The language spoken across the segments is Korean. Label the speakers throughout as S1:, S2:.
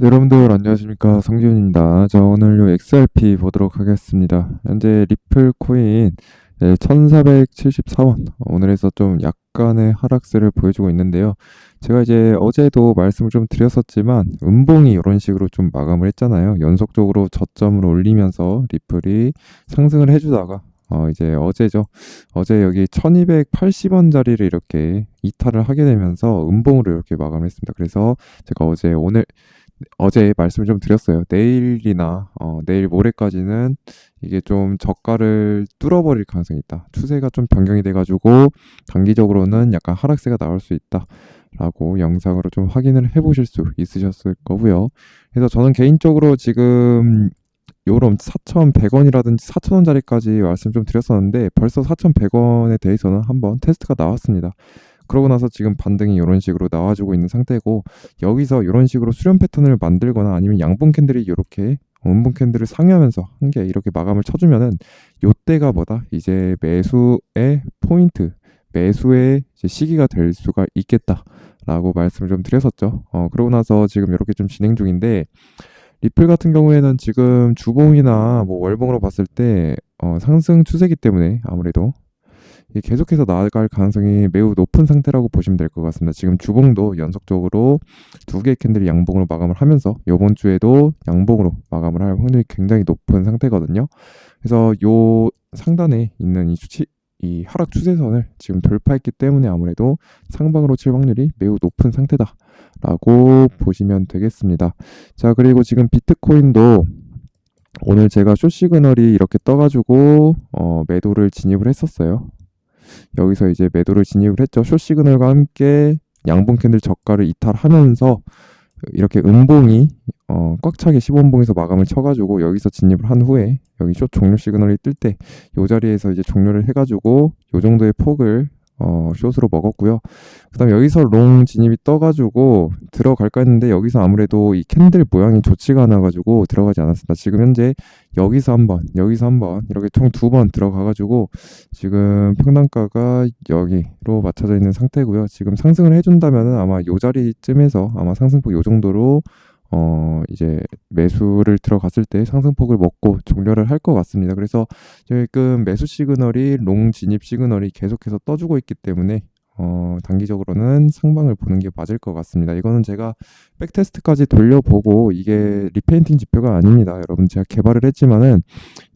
S1: 네, 여러분들 안녕하십니까 성지훈입니다. 자 오늘 요 XRP 보도록 하겠습니다. 현재 리플 코인 네, 1474원 오늘에서 좀 약간의 하락세를 보여주고 있는데요. 제가 이제 어제도 말씀을 좀 드렸었지만 음봉이 이런 식으로 좀 마감을 했잖아요. 연속적으로 저점을 올리면서 리플이 상승을 해주다가 어 이제 어제죠. 어제 여기 1280원짜리를 이렇게 이탈을 하게 되면서 음봉으로 이렇게 마감을 했습니다. 그래서 제가 어제 오늘 어제 말씀을 좀 드렸어요. 내일이나 어, 내일 모레까지는 이게 좀 저가를 뚫어버릴 가능성이 있다. 추세가 좀 변경이 돼가지고 단기적으로는 약간 하락세가 나올 수 있다. 라고 영상으로 좀 확인을 해보실 수 있으셨을 거고요. 그래서 저는 개인적으로 지금 요런 4,100원이라든지 4,000원짜리까지 말씀 좀 드렸었는데 벌써 4,100원에 대해서는 한번 테스트가 나왔습니다. 그러고 나서 지금 반등이 이런 식으로 나와주고 있는 상태고 여기서 이런 식으로 수렴 패턴을 만들거나 아니면 양봉 캔들이 이렇게 음봉 캔들을 상회하면서 한 개 이렇게 마감을 쳐주면은 요때가 뭐다 이제 매수의 포인트 매수의 시기가 될 수가 있겠다라고 말씀을 좀 드렸었죠. 어 그러고 나서 지금 이렇게 좀 진행 중인데 리플 같은 경우에는 지금 주봉이나 뭐 월봉으로 봤을 때 어, 상승 추세기 때문에 아무래도 계속해서 나아갈 가능성이 매우 높은 상태라고 보시면 될 것 같습니다. 지금 주봉도 연속적으로 두 개의 캔들이 양봉으로 마감을 하면서 이번 주에도 양봉으로 마감을 할 확률이 굉장히 높은 상태거든요. 그래서 요 상단에 있는 이 수치 이 하락 추세선을 지금 돌파했기 때문에 아무래도 상방으로 칠 확률이 매우 높은 상태다라고 보시면 되겠습니다. 자 그리고 지금 비트코인도 오늘 제가 쇼 시그널이 이렇게 떠가지고 어, 매도를 진입을 했었어요. 여기서 이제 매도를 진입을 했죠. 숏 시그널과 함께 양봉 캔들 저가를 이탈하면서 이렇게 음봉이 어, 꽉 차게 10원봉에서 마감을 쳐가지고 여기서 진입을 한 후에 여기 숏 종료 시그널이 뜰 때 이 자리에서 이제 종료를 해가지고 요 정도의 폭을 어, 숏으로 먹었고요. 그 다음에 여기서 롱 진입이 떠가지고 들어갈까 했는데 여기서 아무래도 이 캔들 모양이 좋지가 않아가지고 들어가지 않았습니다. 지금 현재 여기서 한 번, 여기서 한 번, 이렇게 총 두 번 들어가가지고 지금 평단가가 여기로 맞춰져 있는 상태고요. 지금 상승을 해준다면은 아마 요 자리쯤에서 아마 상승폭 요 정도로 어 이제 매수를 들어갔을 때 상승폭을 먹고 종료를 할 것 같습니다. 그래서 지금 매수 시그널이 롱 진입 시그널이 계속해서 떠주고 있기 때문에 어 단기적으로는 상방을 보는 게 맞을 것 같습니다. 이거는 제가 백테스트까지 돌려보고 이게 리페인팅 지표가 아닙니다. 여러분 제가 개발을 했지만은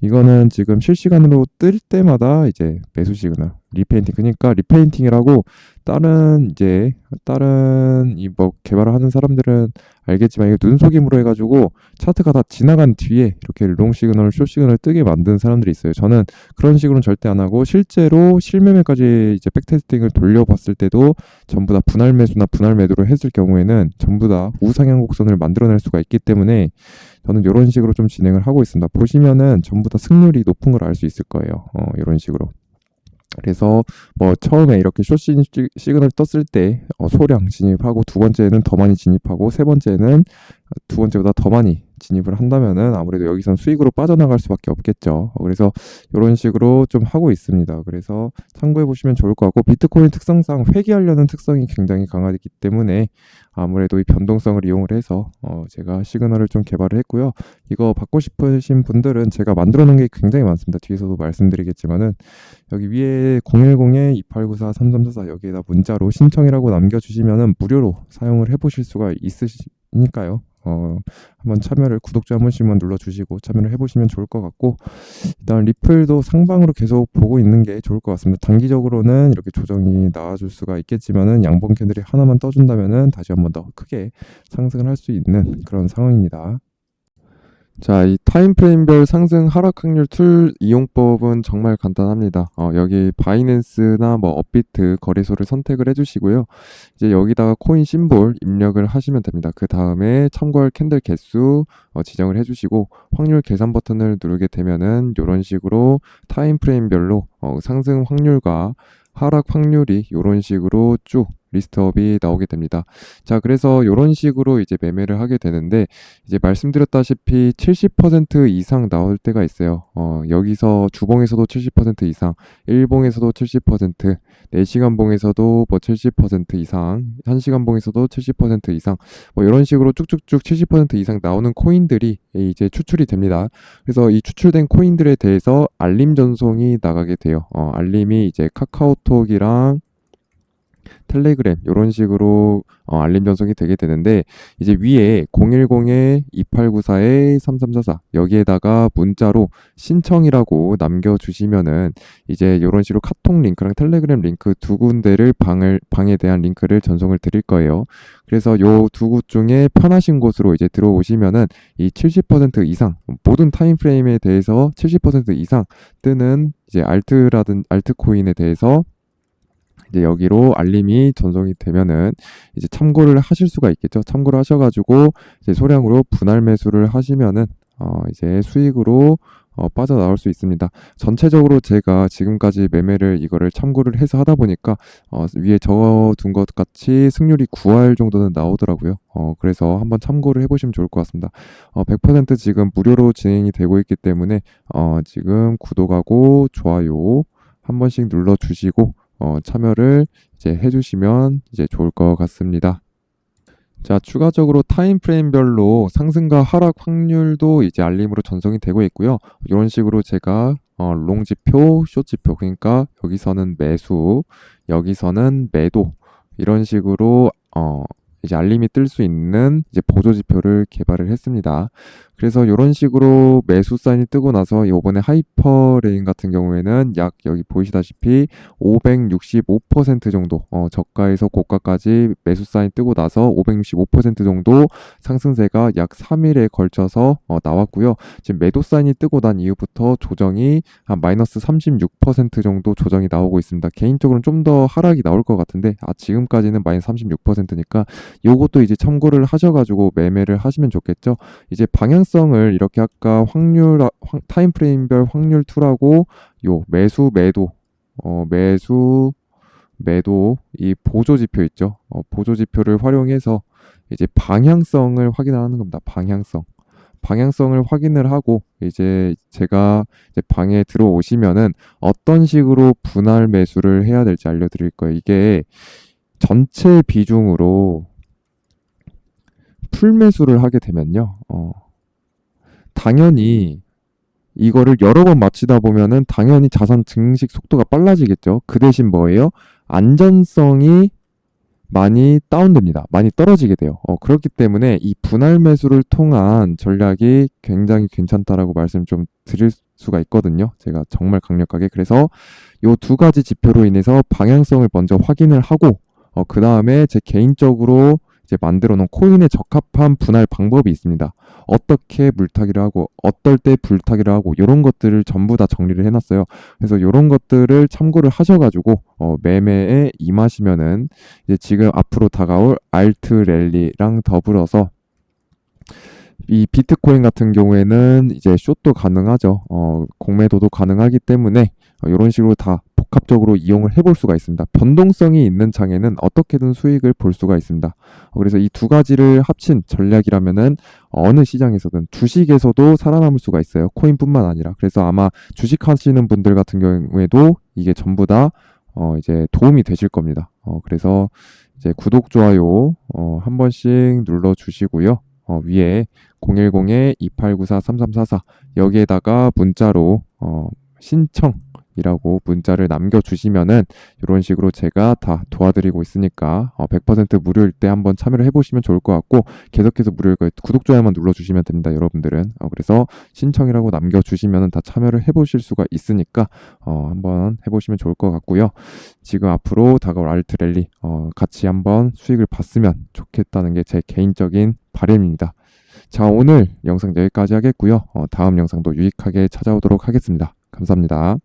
S1: 이거는 지금 실시간으로 뜰 때마다 이제 매수 시그널 리페인팅 그러니까 리페인팅이라고 다른 이제 다른 이 뭐 개발을 하는 사람들은 알겠지만 이게 눈속임으로 해가지고 차트가 다 지나간 뒤에 이렇게 롱 시그널, 숏 시그널 뜨게 만든 사람들이 있어요. 저는 그런 식으로는 절대 안 하고 실제로 실매매까지 이제 백테스팅을 돌려봤을 때도 전부 다 분할 매수나 분할 매도를 했을 경우에는 전부 다 우상향 곡선을 만들어낼 수가 있기 때문에 저는 이런 식으로 좀 진행을 하고 있습니다. 보시면은 전부 다 승률이 높은 걸 알 수 있을 거예요. 어, 이런 식으로. 그래서 뭐 처음에 이렇게 숏 시그널 떴을 때 어, 소량 진입하고 두 번째는 더 많이 진입하고 세 번째는 두 번째보다 더 많이 진입을 한다면은 아무래도 여기선 수익으로 빠져나갈 수밖에 없겠죠. 어, 그래서 이런 식으로 좀 하고 있습니다. 그래서 참고해 보시면 좋을 것 같고 비트코인 특성상 회귀하려는 특성이 굉장히 강하기 때문에 아무래도 이 변동성을 이용을 해서 어 제가 시그널을 좀 개발을 했고요. 이거 받고 싶으신 분들은 제가 만들어 놓은 게 굉장히 많습니다. 뒤에서도 말씀드리겠지만은 여기 위에 010-2894-3344 여기에다 문자로 신청이라고 남겨주시면은 무료로 사용을 해보실 수가 있으니까요. 어, 한번 참여를 구독자 한 번씩만 눌러주시고 참여를 해보시면 좋을 것 같고 일단 리플도 상방으로 계속 보고 있는 게 좋을 것 같습니다. 단기적으로는 이렇게 조정이 나와줄 수가 있겠지만은 양봉 캔들이 하나만 떠준다면은 다시 한번 더 크게 상승을 할 수 있는 그런 상황입니다. 자, 이 타임프레임별 상승 하락 확률 툴 이용법은 정말 간단합니다. 어, 여기 바이낸스나 뭐 업비트 거래소를 선택을 해주시고요. 이제 여기다가 코인 심볼 입력을 하시면 됩니다. 그 다음에 참고할 캔들 개수 어, 지정을 해주시고 확률 계산 버튼을 누르게 되면은 이런 식으로 타임프레임별로 어, 상승 확률과 하락 확률이 이런 식으로 쭉 리스트업이 나오게 됩니다. 자, 그래서 이런 식으로 이제 매매를 하게 되는데 이제 말씀드렸다시피 70% 이상 나올 때가 있어요. 어, 여기서 주봉에서도 70% 이상, 일봉에서도 70%, 4시간 봉에서도 뭐 70% 이상, 1시간 봉에서도 70% 이상, 뭐 이런 식으로 쭉쭉쭉 70% 이상 나오는 코인들이 이제 추출이 됩니다. 그래서 이 추출된 코인들에 대해서 알림 전송이 나가게 돼요. 어, 알림이 이제 카카오톡이랑 텔레그램 이런 식으로 어, 알림 전송이 되게 되는데 이제 위에 010-2894-3344 여기에다가 문자로 신청이라고 남겨주시면은 이제 이런 식으로 카톡 링크랑 텔레그램 링크 두 군데를 방을 방에 대한 링크를 전송을 드릴 거예요. 그래서 요 두 곳 중에 편하신 곳으로 이제 들어오시면은 이 70% 이상 모든 타임 프레임에 대해서 70% 이상 뜨는 이제 알트라든 알트코인에 대해서 이제 여기로 알림이 전송이 되면은 이제 참고를 하실 수가 있겠죠. 참고를 하셔가지고 이제 소량으로 분할 매수를 하시면은 어 이제 수익으로 어 빠져나올 수 있습니다. 전체적으로 제가 지금까지 매매를 이거를 참고를 해서 하다 보니까 어 위에 적어둔 것 같이 승률이 9할 정도는 나오더라고요. 어 그래서 한번 참고를 해보시면 좋을 것 같습니다. 어 100% 지금 무료로 진행이 되고 있기 때문에 어 지금 구독하고 좋아요 한 번씩 눌러주시고 어, 참여를 이제 해주시면 이제 좋을 것 같습니다. 자, 추가적으로 타임 프레임별로 상승과 하락 확률도 이제 알림으로 전송이 되고 있고요. 이런 식으로 제가 어, 롱 지표, 숏 지표, 그러니까 여기서는 매수, 여기서는 매도 이런 식으로 어, 이제 알림이 뜰 수 있는 이제 보조 지표를 개발을 했습니다. 그래서 이런 식으로 매수 사인이 뜨고 나서 이번에 하이퍼레인 같은 경우에는 약 여기 보이시다시피 565% 정도 어, 저가에서 고가까지 매수 사인 뜨고 나서 565% 정도 상승세가 약 3일에 걸쳐서 어, 나왔고요. 지금 매도 사인이 뜨고 난 이후부터 조정이 한 마이너스 36% 정도 조정이 나오고 있습니다. 개인적으로는 좀 더 하락이 나올 것 같은데 아 지금까지는 마이너스 36%니까 요것도 이제 참고를 하셔가지고 매매를 하시면 좋겠죠. 이제 방향 성을 이렇게 아까 확률 타임 프레임별 확률 투라고 요 매수 매도 어 매수 매도 이 보조 지표 있죠. 어, 보조 지표를 활용해서 이제 방향성을 확인하는 겁니다. 방향성. 방향성을 확인을 하고 이제 제가 이제 방에 들어오시면은 어떤 식으로 분할 매수를 해야 될지 알려드릴 거예요. 이게 전체 비중으로 풀 매수를 하게 되면요. 어, 당연히 이거를 여러 번 마치다 보면은 당연히 자산 증식 속도가 빨라지겠죠. 그 대신 뭐예요? 안전성이 많이 다운됩니다. 많이 떨어지게 돼요. 어, 그렇기 때문에 이 분할 매수를 통한 전략이 굉장히 괜찮다라고 말씀 좀 드릴 수가 있거든요. 제가 정말 강력하게. 그래서 요 두 가지 지표로 인해서 방향성을 먼저 확인을 하고, 어, 그 다음에 제 개인적으로 이제 만들어 놓은 코인에 적합한 분할 방법이 있습니다. 어떻게 물타기를 하고 어떨 때 불타기를 하고 이런 것들을 전부 다 정리를 해놨어요. 그래서 이런 것들을 참고를 하셔가지고 어, 매매에 임하시면은 이제 지금 앞으로 다가올 알트 랠리랑 더불어서 이 비트코인 같은 경우에는 이제 숏도 가능하죠. 어, 공매도도 가능하기 때문에 어, 이런 식으로 다 복합적으로 이용을 해볼 수가 있습니다. 변동성이 있는 장에는 어떻게든 수익을 볼 수가 있습니다. 어, 그래서 이 두 가지를 합친 전략이라면은 어느 시장에서든 주식에서도 살아남을 수가 있어요. 코인뿐만 아니라. 그래서 아마 주식 하시는 분들 같은 경우에도 이게 전부 다 어, 이제 도움이 되실 겁니다. 어, 그래서 이제 구독, 좋아요, 어, 한 번씩 눌러 주시고요. 어, 위에 010-2894-3344 여기에다가 문자로 어, 신청 이라고 문자를 남겨주시면은 이런 식으로 제가 다 도와드리고 있으니까 어, 100% 무료일 때 한번 참여를 해보시면 좋을 것 같고 계속해서 무료일 거예요. 구독, 좋아요만 눌러주시면 됩니다. 여러분들은. 어, 그래서 신청이라고 남겨주시면은 다 참여를 해보실 수가 있으니까 어, 한번 해보시면 좋을 것 같고요. 지금 앞으로 다가올 알트 랠리 어, 같이 한번 수익을 봤으면 좋겠다는 게 제 개인적인 바램입니다. 자 오늘 영상 여기까지 하겠고요. 어, 다음 영상도 유익하게 찾아오도록 하겠습니다. 감사합니다.